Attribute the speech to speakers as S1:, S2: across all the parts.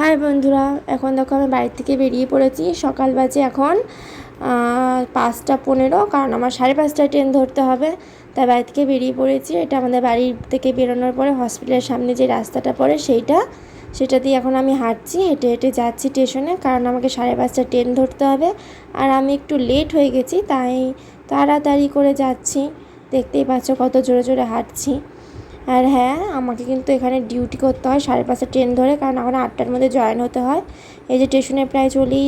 S1: High বন্ধুরা, এখন দেখো আমি বাড়ি থেকে বেরিয়ে পড়েছি। সকাল বাজে এখন পাঁচটা পনেরো, কারণ আমার সাড়ে পাঁচটায় ট্রেন ধরতে হবে। তাই বাড়ি থেকে বেরিয়ে পড়েছি। এটা আমাদের বাড়ি থেকে বেরোনোর পরে হসপিটালের সামনে যে রাস্তাটা পড়ে সেইটা, সেটা দিয়ে এখন আমি হাঁটছি, হেঁটে হেঁটে যাচ্ছি স্টেশনে, কারণ আমাকে সাড়ে পাঁচটা ট্রেন ধরতে হবে। আর আমি একটু লেট হয়ে গেছি, তাই তাড়াতাড়ি করে যাচ্ছি। দেখতেই পাচ্ছ কত জোরে জোরে হাঁটছি। আর হ্যাঁ আমাকে কিন্তু এখানে ডিউটি করতে হয় সাড়ে পাঁচটা ট্রেন ধরে, কারণ আমার আটটার মধ্যে জয়েন হতে হয়। এই যে স্টেশনে প্রায় চলেই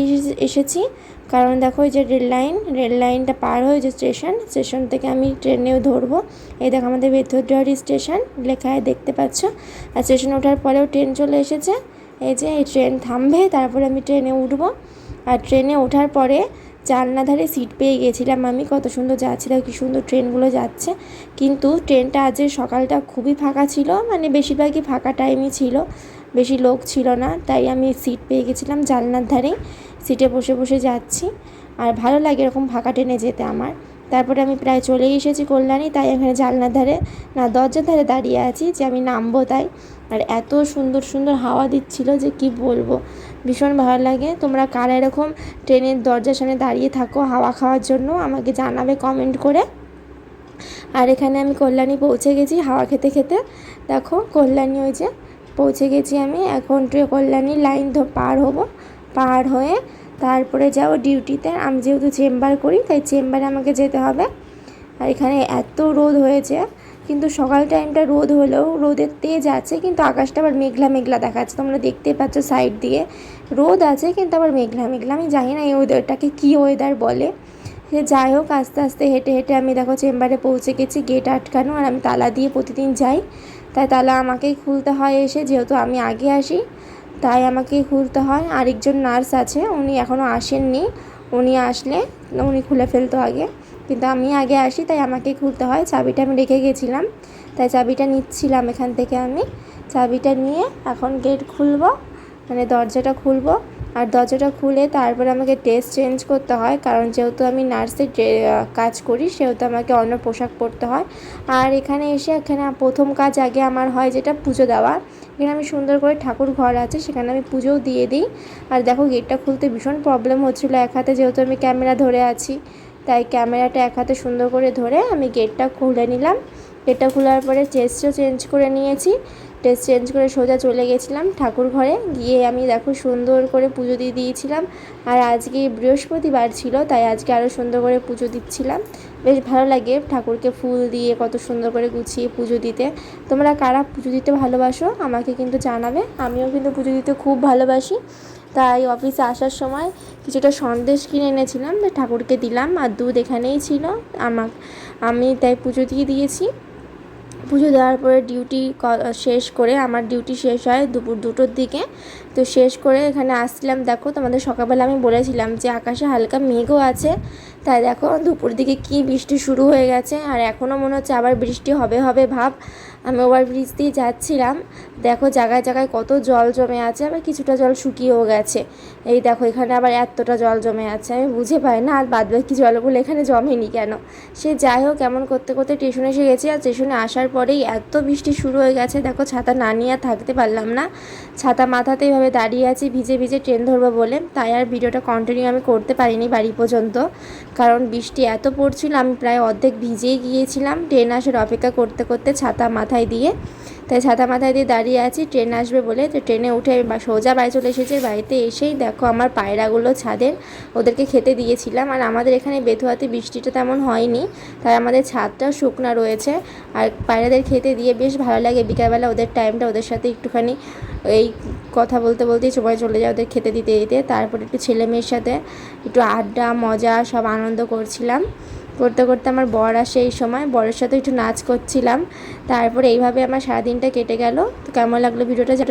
S1: এসেছি কারণ দেখো এই যে রেল লাইন রেল লাইনটা পার হয়ে যে স্টেশন স্টেশন থেকে আমি ট্রেনেও ধরবো। এই দেখো আমাদের বেথরডুয়ারি স্টেশন লেখায় দেখতে পাচ্ছ। আর স্টেশনে ওঠার পরেও ট্রেন চলে এসেছে। এই যে এই ট্রেন থামবে, তারপরে আমি ট্রেনে উঠবো। আর ট্রেনে ওঠার পরে জানলা ধারে সিট পেয়ে গেছিলাম আমি। কত সুন্দর যাচ্ছিল কি সুন্দর ট্রেনগুলো যাচ্ছে। কিন্তু ট্রেনটা আজের সকালটা খুবই ফাঁকা ছিল মানে বেশিরভাগই ফাঁকা টাইমই ছিল, বেশি লোক ছিল না, তাই আমি সিট পেয়ে গেছিলাম জানলার ধারেই সিটে বসে বসে যাচ্ছি। আর ভালো লাগে এরকম ফাঁকা ট্রেনে যেতে আমার। তারপরে আমি প্রায় চলেই এসেছি কল্যাণী, তাই এখানে জানলার ধারে না দরজার ধারে দাঁড়িয়ে আছি যে আমি নামবো তাই। আর এত সুন্দর সুন্দর হাওয়া দিচ্ছিল যে কি বলব। ভীষণ ভালো লাগে। তোমরা কারা এরকম ট্রেনের দরজার সামনে দাঁড়িয়ে থাকো হাওয়া খাওয়ার জন্য, আমাকে জানাবে কমেন্ট করে। আর এখানে আমি কল্যাণী পৌঁছে গেছি হাওয়া খেতে খেতে। দেখো কল্যাণী ওই যে, পৌঁছে গেছি আমি। এখন ট্রে কল্যাণী লাইন পার হব, পার হয়ে তারপরে যাব ডিউটিতে আমি যেহেতু চেম্বার করি, তাই চেম্বারে আমাকে যেতে হবে। আর এখানে এত রোদ হয়েছে। কিন্তু সকাল টাইমটা রোদ হলেও রোদের তেজ আছে, কিন্তু আকাশটা আবার মেঘলা মেঘলা দেখাচ্ছে। তোমরা দেখতেই পাচ্ছ সাইড দিয়ে। রোদ আছে, কিন্তু আবার মেঘলা মেঘলা। আমি জানি না এই ওয়েদারটাকে কী ওয়েদার বলে। সে যাই হোক, আস্তে আস্তে হেঁটে হেঁটে আমি দেখো চেম্বারে পৌঁছে গেছি গেট আটকানো, আর আমি তালা দিয়ে প্রতিদিন যাই। তাই তালা আমাকেই খুলতে হয় এসে, যেহেতু আমি আগে আসি, তাই আমাকেই খুলতে হয়। আরেকজন নার্স আছে, উনি এখনও আসেননি। উনি আসলে, উনি খুলে ফেলতো আগে। কিন্তু আমি আগে আসি, তাই আমাকেই খুলতে হয়। চাবিটা আমি রেখে গেছিলাম, তাই চাবিটা নিচ্ছিলাম এখান থেকে আমি। চাবিটা নিয়ে এখন গেট খুলবো মানে দরজাটা খুলবো। আর দরজাটা খুলে তারপরে আমাকে ড্রেস চেঞ্জ করতে হয়, কারণ যেহেতু আমি নার্সের কাজ করি, সেহেতু আমাকে অন্য পোশাক পরতে হয়। আর এখানে এসে এখানে প্রথম কাজ আগে আমার হয় যেটা পুজো দেওয়া। এখানে আমি সুন্দর করে ঠাকুর ঘর আছে, সেখানে আমি পুজোও দিয়ে দিই। আর দেখো গেটটা খুলতে ভীষণ প্রবলেম হচ্ছিল, এক হাতে যেহেতু আমি ক্যামেরা ধরে আছি তাই ক্যামেরাটা এক হাতে সুন্দর করে ধরে আমি গেটটা খুলে নিলাম। গেটটা খোলার পরে ড্রেসও চেঞ্জ করে নিয়েছি। ড্রেস চেঞ্জ করে সোজা চলে গেছিলাম ঠাকুর ঘরে। গিয়ে আমি দেখো সুন্দর করে পুজো দিয়ে দিয়েছিলাম। আর আজকে বৃহস্পতিবার ছিল, তাই আজকে আরও সুন্দর করে পুজো দিচ্ছিলাম। বেশ ভালো লাগে ঠাকুরকে ফুল দিয়ে কত সুন্দর করে গুছিয়ে পুজো দিতে। তোমরা কারা পুজো দিতে ভালোবাসো আমাকে কিন্তু জানাবে। আমিও কিন্তু পুজো দিতে খুব ভালোবাসি। তাই অফিসে আসার সময় কিছুটা সন্দেশ কিনে এনেছিলাম, ঠাকুরকে দিলাম আর দুধ এখানেই ছিল। আমার আমি তাই পুজো দিয়ে দিয়েছি। পুজো দেওয়ার পরে ডিউটি শেষ করে আমার ডিউটি শেষ হয় দুপুর দুটোর দিকে। তো শেষ করে এখানে আসছিলাম। দেখো, তোমাদের সকালবেলা আমি বলেছিলাম যে আকাশে হালকা মেঘও আছে। তাই দেখো, দুপুর দিকে কি বৃষ্টি শুরু হয়ে গেছে। আর এখনও মনে হচ্ছে আবার বৃষ্টি হবে হবে ভাব। আমি ওভার ব্রিজ দিয়ে যাচ্ছিলাম। দেখো, জায়গায় জায়গায় কত জল জমে আছে। আবার কিছুটা জল শুকিয়েও গেছে। এই দেখো, এখানে আবার এতটা জল জমে আছে। আমি বুঝে পাই না, আর বাদ বাকি জলগুলো এখানে জমেনি কেন? সে যাই হোক, এমন করতে করতে স্টেশনে এসে গেছি। আর স্টেশনে আসার পরেই এত বৃষ্টি শুরু হয়ে গেছে। দেখো, ছাতা না নিয়ে থাকতে পারলাম না। ছাতা মাথাতে এইভাবে দাঁড়িয়ে আছি, ভিজে ভিজে ট্রেন ধরবো বলে। তাই আর ভিডিওটা কন্টিনিউ আমি করতে পারিনি বাড়ি পর্যন্ত। কারণ বৃষ্টি এত পড়ছিল, আমি প্রায় অর্ধেক ভিজেই গিয়েছিলাম। ট্রেন আসার অপেক্ষা করতে করতে ছাতা মাথায় দিয়ে। তাই ছাতা মাথায় দিয়ে দাঁড়িয়ে আছি, ট্রেন আসবে বলে। তো ট্রেনে উঠে আমি সোজা বাড়ি চলে এসেছি। বাড়িতে এসেই দেখো আমার পায়রাগুলো ছাদের ওদেরকে খেতে দিয়েছিলাম। আর আমাদের এখানে বেথুয়াতে বৃষ্টিটা তেমন হয়নি, তাই আমাদের ছাদটা শুকনা রয়েছে। আর পায়রাদের খেতে দিয়ে বেশ ভালো লাগে। বিকালবেলা ওদের টাইমটা ওদের সাথে একটুখানি এই কথা বলতে বলতেই সময় চলে যায় ওদের খেতে দিতে দিতে। তারপর একটু ছেলে মেয়ের সাথে একটু আড্ডা, মজা, সব আনন্দ করছিলাম। করতে করতে আমার বর আসে এই সময়। বরের সাথে একটু নাচ করছিলাম। তারপর এইভাবে আমার সারাদিনটা কেটে গেল। তো কেমন লাগল ভিডিওটা?